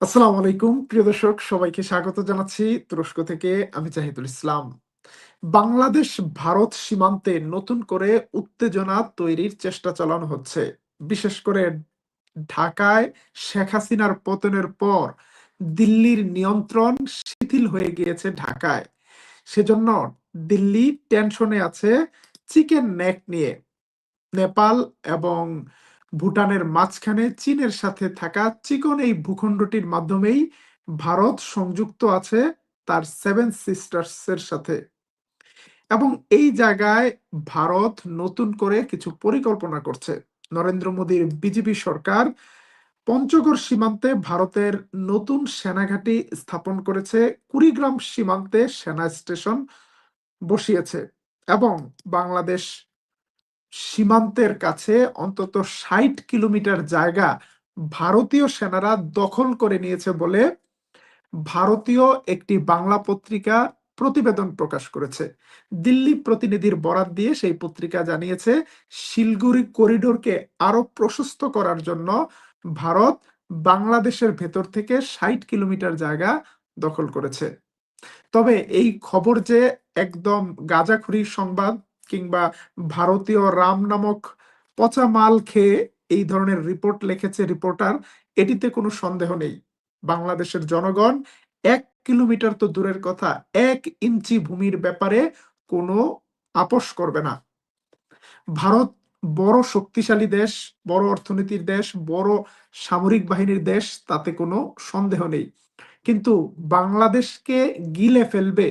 আসসালামু আলাইকুম, প্রিয় দর্শক, সবাইকে স্বাগত জানাচ্ছি তুরস্ক থেকে আমি জাহিদুল ইসলাম। বাংলাদেশ, ভারত সীমান্তে নতুন করে উত্তেজনা তৈরির চেষ্টা চালানো হচ্ছে। বিশেষ করে ঢাকায় শেখ হাসিনার পতনের পর দিল্লির নিয়ন্ত্রণ শিথিল হয়ে গিয়েছে ঢাকায়। সেজন্য দিল্লি টেনশনে আছে চিকেন নেক নিয়ে। নেপাল এবং ভুটানের মাঝখানে চীনের সাথে থাকা চিকন এই ভূখণ্ডটির মাধ্যমেই ভারত সংযুক্ত আছে তার সেভেন সিস্টার্স এর সাথে। এবং এই জায়গায় ভারত নতুন করে কিছু পরিকল্পনা করছে। নরেন্দ্র মোদীর বিজেপি সরকার পঞ্চগড় সীমান্তে ভারতের নতুন সেনাঘাঁটি স্থাপন করেছে। কুড়িগ্রাম সীমান্তে সেনা স্টেশন বসিয়েছে এবং বাংলাদেশ সীমান্তের কাছে অন্তত ষাট কিলোমিটার জায়গা ভারতীয় সেনারা দখল করে নিয়েছে বলে ভারতীয় একটি বাংলা পত্রিকা প্রতিবেদন প্রকাশ করেছে। দিল্লি প্রতিনিধির বরাত দিয়ে সেই পত্রিকা জানিয়েছে, শিলগুড়ি করিডোরকে আরও প্রশস্ত করার জন্য ভারত বাংলাদেশের ভেতর থেকে ষাট কিলোমিটার জায়গা দখল করেছে। তবে এই খবর যে একদম গাজাখুরি সংবাদ কিংবা ভারতীয় রাম নামক পচা মাল খেয়ে এই ধরনের রিপোর্ট লিখেছে রিপোর্টার, এটিতে কোনো সন্দেহ নেই। বাংলাদেশের জনগণ এক কিলোমিটার তো দূরের কথা, এক ইঞ্চি ভূমির ব্যাপারে কোনো আপোষ করবে না। ভারত বড় শক্তিশালী দেশ, বড় অর্থনীতির দেশ, বড় সামরিক বাহিনীর দেশ, তাতে কোনো সন্দেহ নেই। কিন্তু বাংলাদেশকে গিলে ফেলবে,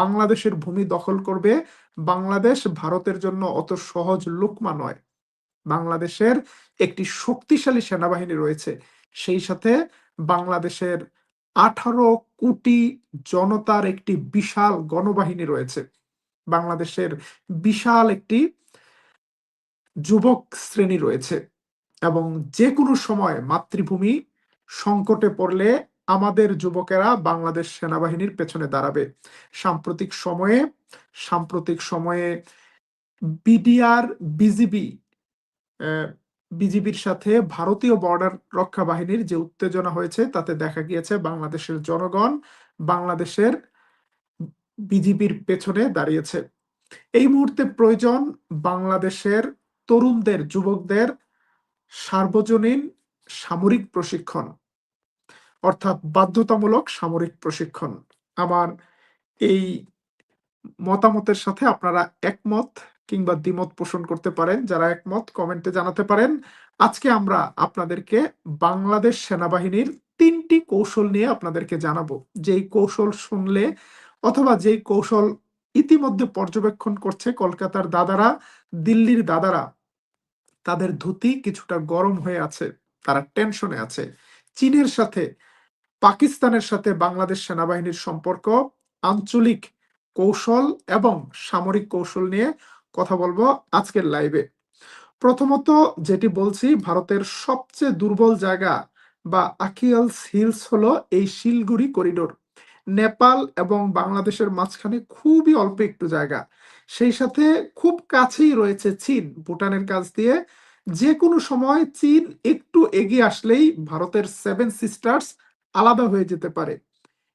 বাংলাদেশের ভূমি দখল করবে বাংলাদেশ ভারতের জন্য অত সহজ লুকমা নয়। বাংলাদেশের একটি শক্তিশালী সেনাবাহিনী রয়েছে। সেই সাথে বাংলাদেশের আঠারো কোটি জনতার একটি বিশাল গণবাহিনী রয়েছে। বাংলাদেশের বিশাল একটি যুবক শ্রেণি রয়েছে এবং যে কোনো সময় মাতৃভূমি সংকটে পড়লে আমাদের যুবকেরা বাংলাদেশ সেনাবাহিনীর পেছনে দাঁড়াবে। সাম্প্রতিক সময়ে সাম্প্রতিক সময়ে বিডিআর বিজিবি বিজিবির সাথে ভারতীয় বর্ডার রক্ষা বাহিনীর যে উত্তেজনা হয়েছে, তাতে দেখা গিয়েছে বাংলাদেশের জনগণ বাংলাদেশের বিজিবির পেছনে দাঁড়িয়েছে। এই মুহূর্তে প্রয়োজন বাংলাদেশের তরুণদের, যুবকদের সার্বজনীন সামরিক প্রশিক্ষণ, অর্থাৎ বাধ্যতামূলক সামরিক প্রশিক্ষণ। আমার এই মতামতের সাথে আপনারা একমত কিংবা দ্বিমত পোষণ করতে পারেন। যারা একমত, কমেন্টে জানাতে পারেন। আজকে আমরা আপনাদেরকে বাংলাদেশ সেনাবাহিনীর তিনটি কৌশল নিয়ে আপনাদেরকে জানাব। যেই কৌশল শুনলে অথবা যেই কৌশল ইতিমধ্যে পর্যবেক্ষণ করছে কলকাতার দাদারা, দিল্লির দাদারা, তাদের ধুতি কিছুটা গরম হয়ে আছে, তারা টেনশনে আছে। চীনের সাথে, পাকিস্তানের সাথে বাংলাদেশ সেনাবাহিনীর সম্পর্ক, আঞ্চলিক কৌশল এবং সামরিক কৌশল নিয়ে কথা বলব আজকের লাইভে প্রথমত যেটি বলছি, ভারতের সবচেয়ে দুর্বল জায়গা বা আকিয়ালস হিলস হলো এই শিলগুড়ি করিডোর নেপাল এবং বাংলাদেশের মাঝখানে খুবই অল্প একটু জায়গা। সেই সাথে খুব কাছেই রয়েছে চীন। ভুটানের কাছ দিয়ে যে কোনো সময় চীন একটু এগিয়ে আসলেই ভারতের সেভেন সিস্টার্স আলাদা হয়ে যেতে পারে।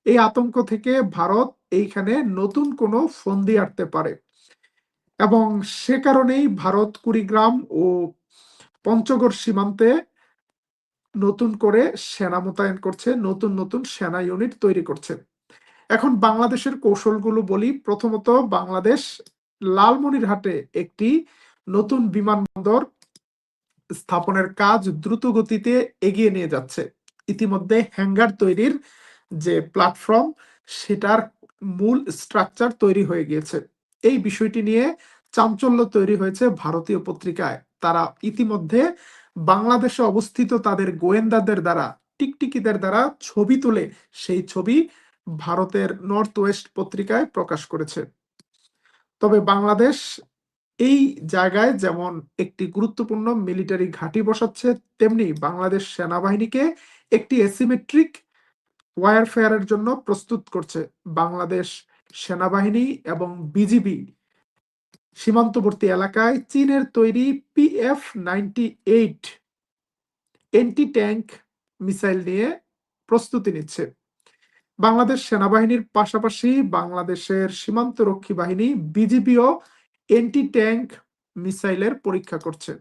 এই আতঙ্ক থেকে ভারত এইখানে নতুন কোনো ফন্দি আটতে পারে। এবং সে কারণেই ভারত, কুড়িগ্রাম ও পঞ্চগড় সীমান্তে নতুন করে সেনা মোতায়েন করছে, নতুন নতুন সেনা ইউনিট তৈরি করছে। এখন বাংলাদেশের কৌশলগুলো বলি। প্রথমত বাংলাদেশ লালমনিরহাটে একটি নতুন বিমানবন্দর স্থাপনের কাজ দ্রুত গতিতে এগিয়ে নিয়ে যাচ্ছে। ইতিমধ্যে হ্যাঙ্গার তৈরির যে প্ল্যাটফর্ম সেটার মূল স্ট্রাকচার তৈরি হয়ে গিয়েছে। এই বিষয়টি নিয়ে চাঞ্চল্য তৈরি হয়েছে ভারতীয় পত্রিকায়। তারা ইতিমধ্যে বাংলাদেশে অবস্থিত তাদের গোয়েন্দাদের দ্বারা, টিকটিকিদের দ্বারা ছবি তুলে সেই ছবি ভারতের নর্থ ওয়েস্ট পত্রিকায় প্রকাশ করেছে। তবে বাংলাদেশ এই জায়গায় যেমন একটি গুরুত্বপূর্ণ মিলিটারি ঘাঁটি বসাচ্ছে, তেমনি বাংলাদেশ সেনাবাহিনীকে একটি এসিমেট্রিক ওয়ারফেয়ারের জন্য প্রস্তুত করছে বাংলাদেশ সেনাবাহিনী এবং বিজিবি। সীমান্তবর্তী এলাকায় চীনের তৈরি PF ninety eight anti tank missile নিয়ে প্রস্তুতি নিচ্ছে। বাংলাদেশ সেনাবাহিনীর পাশাপাশি বাংলাদেশের সীমান্তরক্ষী বাহিনী বিজিবিও এন্টি ট্যাঙ্ক মিসাইলের পরীক্ষা করছে।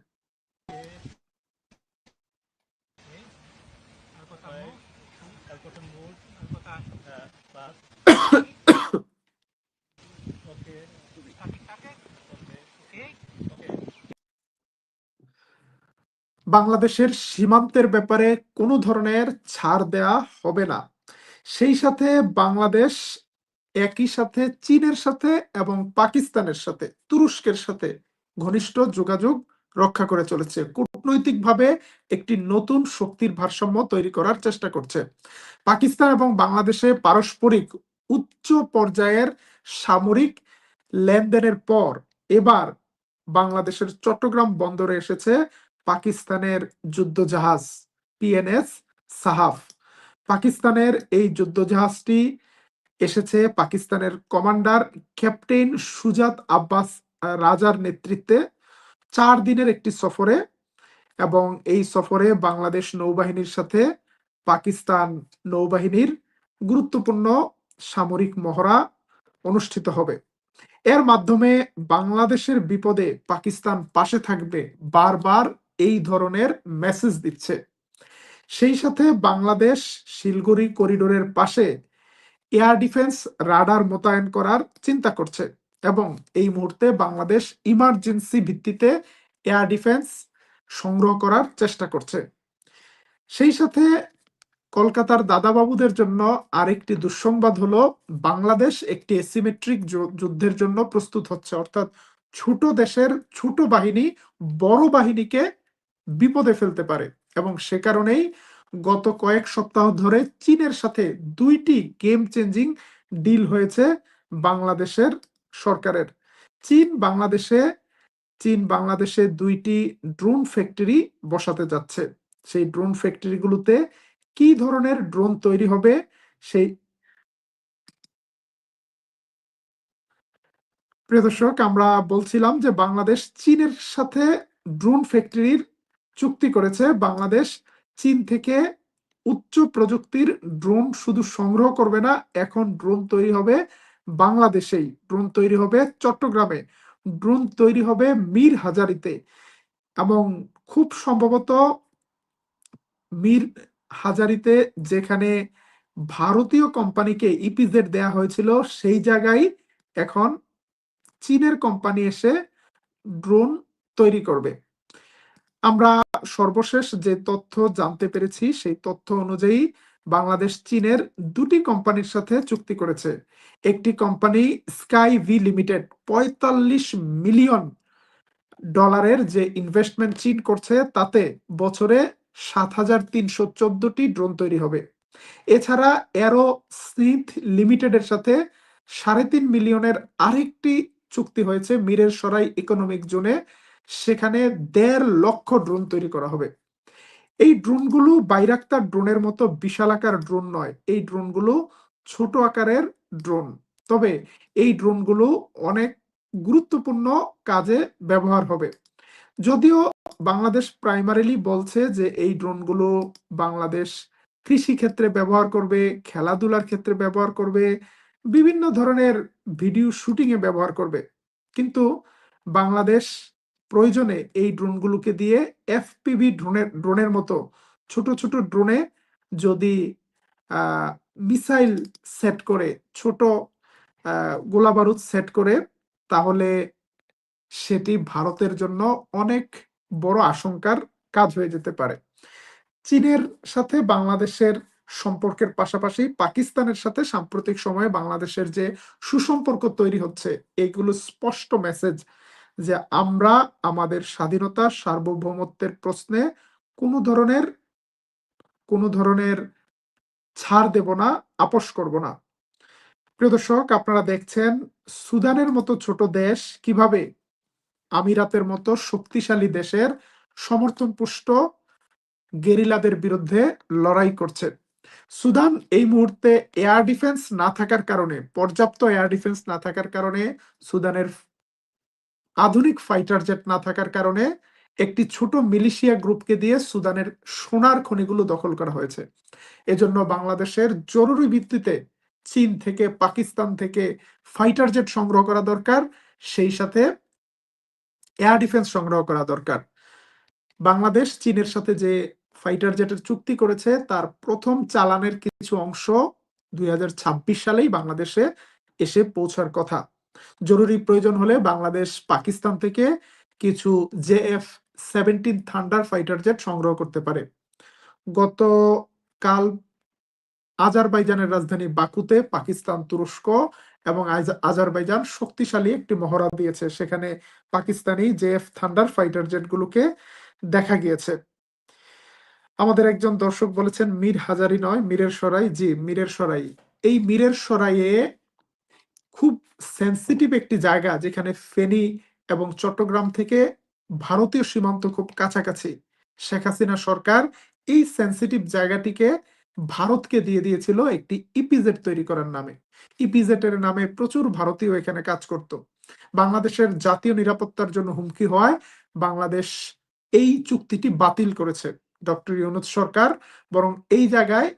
বাংলাদেশের সীমান্তের ব্যাপারে কোনো ধরনের ছাড় দেয়া হবে না। সেই সাথে বাংলাদেশ একই সাথে চীনের সাথে এবং পাকিস্তানের সাথে, তুরস্কের সাথে ঘনিষ্ঠ যোগাযোগ রক্ষা করে চলেছে। কূটনৈতিকভাবে একটি নতুন শক্তির ভারসাম্য তৈরি করার চেষ্টা করছে। পাকিস্তান এবং বাংলাদেশে পারস্পরিক উচ্চ পর্যায়ের সামরিক লেনদেনের পর এবার বাংলাদেশের চট্টগ্রাম বন্দরে এসেছে পাকিস্তানের যুদ্ধজাহাজ পিএনএস সাহাফ। পাকিস্তানের এই যুদ্ধজাহাজটি এসেছে পাকিস্তানের কমান্ডার ক্যাপ্টেন সুজাত আব্বাস রাজার নেতৃত্বে। চার দিনের একটি সফরে এবং এই সফরে বাংলাদেশ নৌবাহিনীর সাথে পাকিস্তান নৌবাহিনীর গুরুত্বপূর্ণ সামরিক মহড়া অনুষ্ঠিত হবে। এর মাধ্যমে বাংলাদেশের বিপদে পাকিস্তান পাশে থাকবে বারবার এই ধরনের মেসেজ দিচ্ছে। সেই সাথে বাংলাদেশ শিলগুড়ি করিডোরের পাশে এয়ার ডিফেন্স রাডার মোতায়েন করার চিন্তা করছে এবং এই মুহূর্তে বাংলাদেশ ইমার্জেন্সি ভিত্তিতে এয়ার ডিফেন্স সংগ্রহ করার চেষ্টা করছে। সেই সাথে কলকাতার দাদাবাবুদের জন্য আরেকটি দুঃসংবাদ হলো, বাংলাদেশ একটি এসিমেট্রিক যুদ্ধের জন্য প্রস্তুত হচ্ছে। অর্থাৎ ছোট দেশের ছোট বাহিনী বড় বাহিনীকে বিপদে ফেলতে পারে। এবং সে কারণেই গত কয়েক সপ্তাহ ধরে চীনের সাথে দুইটি গেম চেঞ্জিং ডিল হয়েছে বাংলাদেশের সরকারের। চীন বাংলাদেশে চীন বাংলাদেশে দুইটি ড্রোন ফ্যাক্টরি বসাতে যাচ্ছে। সেই ড্রোন ফ্যাক্টরিগুলোতে কি ধরনের ড্রোন তৈরি হবে, সেই প্রিয় দর্শক, আমরা বলছিলাম যে বাংলাদেশ চীনের সাথে ড্রোন ফ্যাক্টরির চুক্তি করেছে বাংলাদেশ। চীন থেকে উচ্চ প্রযুক্তির ড্রোন শুধু সংগ্রহ করবে না, এখন ড্রোন তৈরি হবে বাংলাদেশেই। ড্রোন তৈরি হবে চট্টগ্রামে। ড্রোন তৈরি হবে মীর হাজারিতে। এবং খুব সম্ভবত মীর হাজারিতে যেখানে ভারতীয় কোম্পানিকে ইপিজেড দেয়া হয়েছিল, সেই জায়গায় এখন চীনের কোম্পানি এসে ড্রোন তৈরি করবে। আমরা সর্বশেষ যে তথ্য জানতে পেরেছি, সেই তথ্য অনুযায়ী বাংলাদেশ চীনের দুটি কোম্পানির সাথে চুক্তি করেছে। একটি কোম্পানি স্কাই ভি লিমিটেড পঁয়তাল্লিশ মিলিয়ন ডলারের যে ইনভেস্টমেন্ট চীন করছে, তাতে বছরে সাত হাজার তিনশো চোদ্দটি ড্রোন তৈরি হবে। এছাড়া অ্যারো স্মিথ লিমিটেডের সাথে সাড়ে তিন মিলিয়নের আরেকটি চুক্তি হয়েছে, মিরের সরাই ইকোনমিক জোনে। সেখানে দেড় লক্ষ ড্রোন তৈরি করা হবে। এই ড্রোনগুলো বাইরাক্তার ড্রোনের মতো বিশাল আকার ড্রোন নয়। এই ড্রোনগুলো ছোট আকারের ড্রোন তবে এই ড্রোনগুলো অনেক গুরুত্বপূর্ণ কাজে ব্যবহার হবে। যদিও বাংলাদেশ প্রাইমারিলি বলছে যে এই ড্রোনগুলো বাংলাদেশ কৃষি ক্ষেত্রে ব্যবহার করবে, খেলাধুলার ক্ষেত্রে ব্যবহার করবে, বিভিন্ন ধরনের ভিডিও শুটিং এ ব্যবহার করবে। কিন্তু বাংলাদেশ প্রয়োজনে এই ড্রোনগুলোকে দিয়ে এফপিভি ড্রোনের ড্রোনের মতো ছোট ছোট ড্রোনে যদি মিসাইল সেট করে, ছোট গোলা বারুদ সেট করে, তাহলে সেটি ভারতের জন্য অনেক বড় আশঙ্কার কাজ হয়ে যেতে পারে। চীনের সাথে বাংলাদেশের সম্পর্কের পাশাপাশি পাকিস্তানের সাথে সাম্প্রতিক সময়ে বাংলাদেশের যে সুসম্পর্ক তৈরি হচ্ছে, এইগুলো স্পষ্ট মেসেজ যে আমরা আমাদের স্বাধীনতা, সার্বভৌমত্বের প্রশ্নে কোনো ধরনের কোনো ধরনের ছাড় দেব না, আপোষ করব না। প্রিয় দর্শক, আপনারা দেখছেন সুদানের মতো ছোট দেশ কীভাবে আমিরাতের মতো শক্তিশালী দেশের সমর্থন পুষ্ট গেরিলাদের বিরুদ্ধে লড়াই করছে। সুদান এই মুহূর্তে এয়ার ডিফেন্স না থাকার কারণে, পর্যাপ্ত এয়ার ডিফেন্স না থাকার কারণে সুদানের আধুনিক ফাইটার জেট না থাকার কারণে একটি ছোট মিলিশিয়া গ্রুপকে দিয়ে সুদানের সোনার খনিগুলো দখল করা হয়েছে। এজন্য বাংলাদেশের জরুরি ভিত্তিতে চীন থেকে, পাকিস্তান থেকে ফাইটার জেট সংগ্রহ করা দরকার, সেই সাথে এয়ার ডিফেন্স সংগ্রহ করা দরকার। বাংলাদেশ চীনের সাথে যে ফাইটার জেটের চুক্তি করেছে, তার প্রথম চালানের কিছু অংশ দুই হাজার ছাব্বিশ সালেই বাংলাদেশে এসে পৌঁছার কথা। জরুরি প্রয়োজন হলে বাংলাদেশ পাকিস্তান থেকে কিছু JF seventeen thunder fighter jet সংগ্রহ করতে পারে। গতকাল আজারবাইজানের রাজধানী বাকুতে পাকিস্তান তুরস্ক এবং আজ- আজারবাইজান শক্তিশালী একটি মহড়া দিয়েছে। সেখানে পাকিস্তানি জেএফ থান্ডার ফাইটার জেটগুলোকে দেখা গিয়েছে। আমাদের একজন দর্শক বলেছেন, মীর হাজারি নয়, মীরের সরাই। জি, মীরের সরাই। এই মীরের সরাইয়ে খুব সেন্সিটিভ একটি জায়গা যেখানে ফেনী এবং চট্টগ্রাম থেকে ভারতীয় সীমান্ত খুব কাছাকাছি। শেখ হাসিনা সরকার এই সেন্সিটিভ জায়গাটিকে ভারতকে দিয়ে দিয়েছিল একটি ইপিজেড তৈরি করার নামে। ইপিজেড এর নামে প্রচুর ভারতীয় এখানে কাজ করত। বাংলাদেশের জাতীয় নিরাপত্তার জন্য হুমকি হওয়ায় বাংলাদেশ এই চুক্তিটি বাতিল করেছে। ডক্টর ইউনুস সরকার বরং এই জায়গায়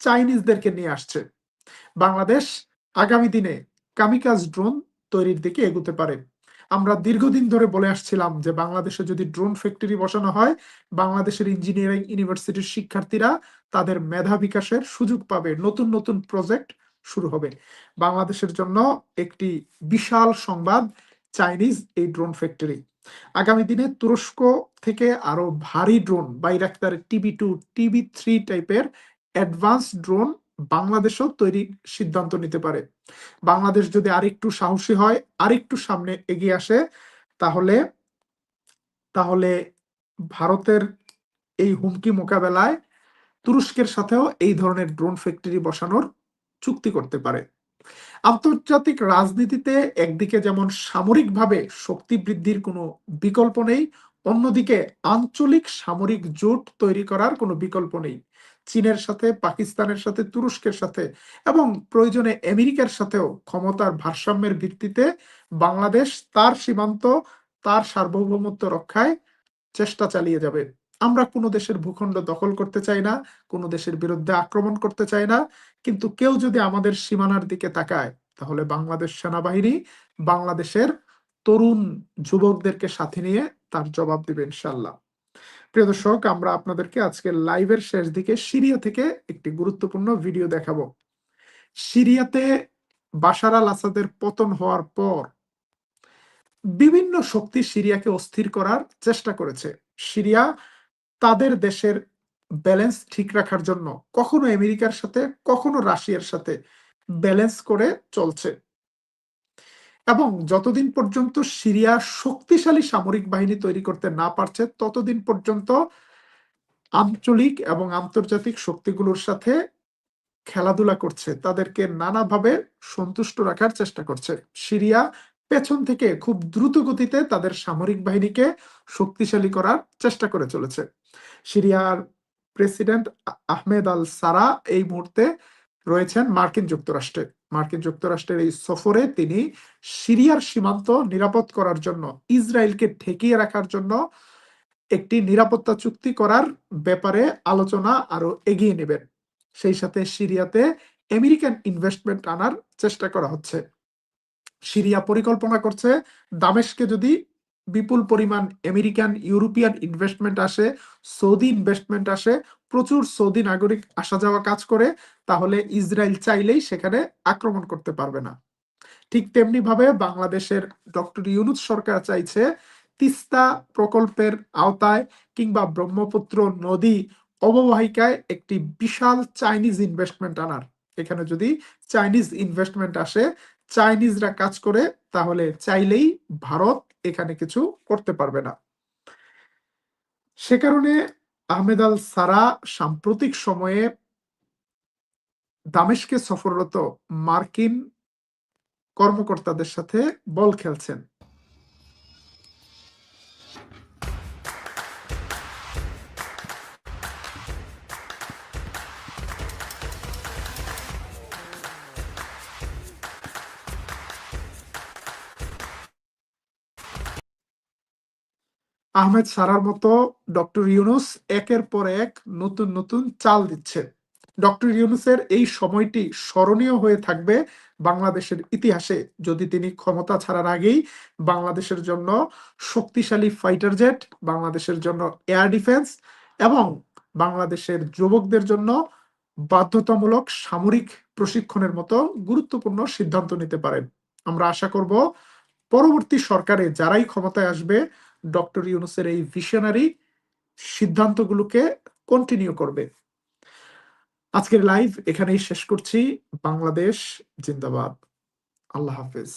চাইনিজদেরকে নিয়ে আসছে। বাংলাদেশ আগামী দিনে কামিকাজ ড্রোন তৈরির দিকে এগুতে পারে। আমরা দীর্ঘদিন ধরে বলে আসছিলাম যে, বাংলাদেশে যদি ড্রোন ফ্যাক্টরি বসানো হয়, বাংলাদেশের ইঞ্জিনিয়ারিং ইউনিভার্সিটির শিক্ষার্থীরা তাদের মেধা বিকাশের সুযোগ পাবে। নতুন নতুন প্রজেক্ট শুরু হবে। বাংলাদেশের জন্য একটি বিশাল সংবাদ, চাইনিজ এই ড্রোন ফ্যাক্টরি। আগামী দিনে তুরস্ক থেকে আরও ভারী drone, Bayraktar TB two TB three টাইপের অ্যাডভান্স ড্রোন বাংলাদেশও তৈরির সিদ্ধান্ত নিতে পারে। বাংলাদেশ যদি আরেকটু সাহসী হয়, আরেকটু সামনে এগিয়ে আসে, তাহলে তাহলে ভারতের এই হুমকি মোকাবেলায় তুরস্কের সাথেও এই ধরনের ড্রোন ফ্যাক্টরি বসানোর চুক্তি করতে পারে। আন্তর্জাতিক রাজনীতিতে একদিকে যেমন সামরিকভাবে শক্তি বৃদ্ধির কোনো বিকল্প নেই অন্যদিকে আঞ্চলিক সামরিক জোট তৈরি করার কোনো বিকল্প নেই। চীনের সাথে, পাকিস্তানের সাথে, তুরস্কের সাথে এবং প্রয়োজনে আমেরিকার সাথেও ক্ষমতার ভারসাম্যের ভিত্তিতে বাংলাদেশ তার সীমান্ত, তার সার্বভৌমত্ব রক্ষায় চেষ্টা চালিয়ে যাবে। আমরা কোনো দেশের ভূখণ্ড দখল করতে চাই না, কোনো দেশের বিরুদ্ধে আক্রমণ করতে চাই না, কিন্তু কেউ যদি আমাদের সীমানার দিকে তাকায়, তাহলে বাংলাদেশ সেনাবাহিনী বাংলাদেশের তরুণ যুবকদেরকে সাথে নিয়ে তার জবাব দিবে ইনশাল্লাহ প্রিয় দর্শক, আমরা আপনাদেরকে আজকে লাইভের শেষ দিকে সিরিয়া থেকে একটি গুরুত্বপূর্ণ ভিডিও দেখাবো। সিরিয়াতে বাশার আল আসাদের পতন হওয়ার পর বিভিন্ন শক্তি সিরিয়াকে অস্থির করার চেষ্টা করেছে। সিরিয়া তাদের দেশের ব্যালেন্স ঠিক রাখার জন্য কখনো আমেরিকার সাথে, কখনো রাশিয়ার সাথে ব্যালেন্স করে চলছে। এবং যতদিন পর্যন্ত সিরিয়া শক্তিশালী সামরিক বাহিনী তৈরি করতে না পারছে, ততদিন পর্যন্ত আঞ্চলিক এবং আন্তর্জাতিক শক্তিগুলোর সাথে খেলাধুলা করছে, তাদেরকে নানাভাবে সন্তুষ্ট রাখার চেষ্টা করছে। সিরিয়া পেছন থেকে খুব দ্রুত গতিতে তাদের সামরিক বাহিনীকে শক্তিশালী করার চেষ্টা করে চলেছে। সিরিয়ার প্রেসিডেন্ট আহমেদ আল সারা এই মুহূর্তে রয়েছেন মার্কিন যুক্তরাষ্ট্রে। মার্কিন যুক্তরাষ্ট্রের এই সফরে তিনি সিরিয়ার সীমান্ত নিরাপদ করার জন্য, ইসরায়েলকে ঠেকিয়ে রাখার জন্য একটি নিরাপত্তা চুক্তি করার ব্যাপারে আলোচনা আরও এগিয়ে নেবেন। সেই সাথে সিরিয়াতে আমেরিকান ইনভেস্টমেন্ট আনার চেষ্টা করা হচ্ছে। সিরিয়া পরিকল্পনা করছে দামেশকে যদি বিপুল পরিমাণ আমেরিকান ইউরোপিয়ান ইনভেস্টমেন্ট আসে, সৌদি ইনভেস্টমেন্ট আসে প্রচুর সৌদি নাগরিক আসা যাওয়া কাজ করে, তাহলে ইসরায়েল চাইলেই সেখানে আক্রমণ করতে পারবে না। ঠিক তেমনি ভাবে বাংলাদেশের ডক্টর ইউনুস সরকার চাইছে তিস্তা প্রকল্পের আওতায় কিংবা ব্রহ্মপুত্র নদী অববাহিকায় একটি বিশাল চাইনিজ ইনভেস্টমেন্ট আনার। এখানে যদি চাইনিজ ইনভেস্টমেন্ট আসে, চাইনিজরা কাজ করে, তাহলে চাইলেই ভারত এখানে কিছু করতে পারবে না। সে কারণে আহমেদ আল সারা সাম্প্রতিক সময়ে দামেশকে সফররত মার্কিন কর্মকর্তাদের সাথে বল খেলছেন। আহমেদ সারার মতো ডক্টর ইউনুস একের পর এক নতুন নতুন চাল দিচ্ছে ডক্টর ইউনুসের এই সময়টি স্মরণীয় হয়ে থাকবে বাংলাদেশের ইতিহাসে। যদি তিনি ক্ষমতা ছাড়ার আগেই বাংলাদেশের জন্য শক্তিশালী ফাইটার জেট, বাংলাদেশের জন্য এয়ার ডিফেন্স এবং বাংলাদেশের যুবকদের জন্য বাধ্যতামূলক সামরিক প্রশিক্ষণের মতো গুরুত্বপূর্ণ সিদ্ধান্ত নিতে পারেন। আমরা আশা করব পরবর্তী সরকারে যারাই ক্ষমতায় আসবে ডক্টর ইউনুসের এই ভিশনারি সিদ্ধান্তগুলোকে কন্টিনিউ করবে। আজকের লাইভ এখানেই শেষ করছি। বাংলাদেশ জিন্দাবাদ। আল্লাহ হাফেজ।